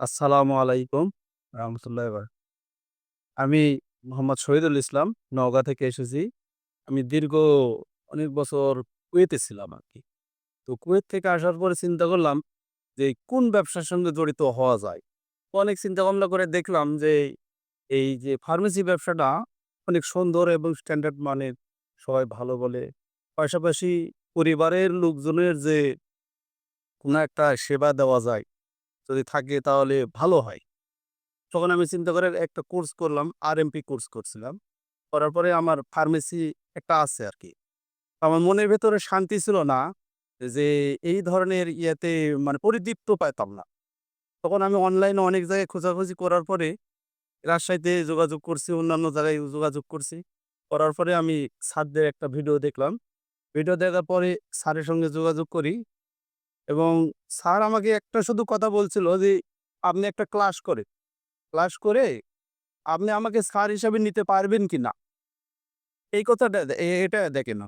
আসসালামু আলাইকুম রহমতুল্লাহ বার আমি মোহাম্মদ শহীদুল ইসলাম, নওগাঁ থেকে এসেছি। আমি দীর্ঘ অনেক বছর কুয়েতে ছিলাম আর কি। তো কুয়েত থেকে আসার পরে চিন্তা করলাম যে কোন ব্যবসার সঙ্গে জড়িত হওয়া যায়? অনেক চিন্তা ভাবনা করে দেখলাম যে এই যে ফার্মেসি ব্যবসাটা অনেক সুন্দর এবং স্ট্যান্ডার্ড মানের, সবাই ভালো বলে। পাশাপাশি পরিবারের লোকজনের যে কোনো একটা সেবা দেওয়া যায় যদি থাকে তাহলে ভালো হয়। তখন আমি চিন্তা করে একটা কোর্স করলাম আরএমপি কোর্স করছিলাম। করার পরে আমার ফার্মেসি একটা আছে আর কি আমার মনের ভেতরে শান্তি ছিল না যে এই ধরনের ইয়েতে মানে পরিতৃপ্ত পাইতাম না। তখন আমি অনলাইনে অনেক জায়গায় খোঁজাখুঁজি করার পরে রাজশাহীতে যোগাযোগ করছি, অন্যান্য জায়গায় যোগাযোগ করছি। করার পরে আমি স্যারদের একটা ভিডিও দেখলাম। ভিডিও দেখার পরে স্যারের সঙ্গে যোগাযোগ করি। এবং স্যার আমাকে একটা শুধু কথা বলছিল যে, আপনি একটা ক্লাস করে ক্লাস করে আপনি আমাকে স্যার হিসাবে নিতে পারবেন কি না? এই কথাটা এটা দেখে না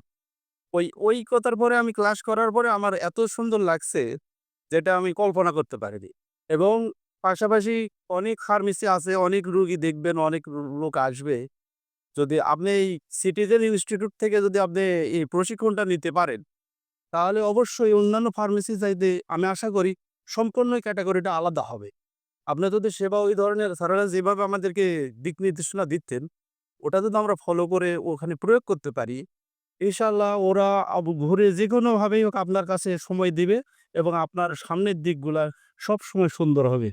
ওই ওই কথার পরে আমি ক্লাস করার পরে আমার এত সুন্দর লাগছে যেটা আমি কল্পনা করতে পারিনি। এবং পাশাপাশি অনেক ফার্মেসি আছে, অনেক রুগী দেখবেন, অনেক লোক আসবে। যদি আপনি এই সিটিজেন ইনস্টিটিউট থেকে যদি আপনি এই প্রশিক্ষণটা নিতে পারেন তাহলে অবশ্যই অন্যান্য ফার্মেসি চাইতে আমি আশা করি সম্পূর্ণ ক্যাটাগরিটা আলাদা হবে। আপনার যদি সেবা ওই ধরনের স্যারেরা যেভাবে আমাদেরকে দিক নির্দেশনা দিতেন ওটা যদি আমরা ফলো করে ওখানে প্রয়োগ করতে পারি ইনশাল্লাহ ওরা ঘুরে যে কোনোভাবেই হোক আপনার কাছে সময় দিবে এবং আপনার সামনের দিকগুলা সব সময় সুন্দর হবে।